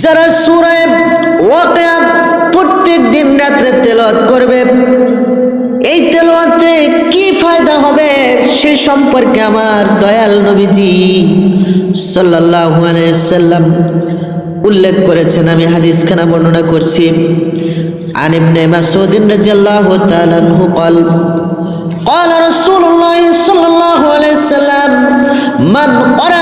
যারা সুরায় ওয়াকিয়া প্রত্যেক দিন রাত্রে তেলাওয়াত করবে এই তেলাওয়াতে কি ফায়দা হবে সে সম্পর্কে আমার দয়াল নবীজি সাল্লাল্লাহু আলাইহি সাল্লাম উল্লেখ করেছেন আমি হাদিসখানা বর্ণনা করছি عن ابن مسعود رضي الله تعالى عنه قال قال رسول الله صلى الله عليه وسلم من قرأ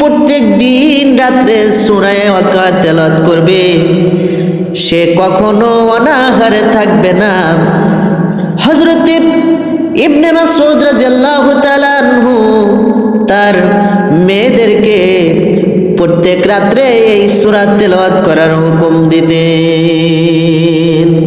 প্রত্যেক দিন রাত্রে সুরায় ওয়াকা তেলাওয়াত করবে। সে কখনো অনাহারে থাকবে না। হযরত ইবনে মাসউদ রাদিয়াল্লাহু তাআলা তার মেয়েদেরকে প্রত্যেক রাত্রে এই সূরা তেলাওয়াত করার হুকুম দিতেন।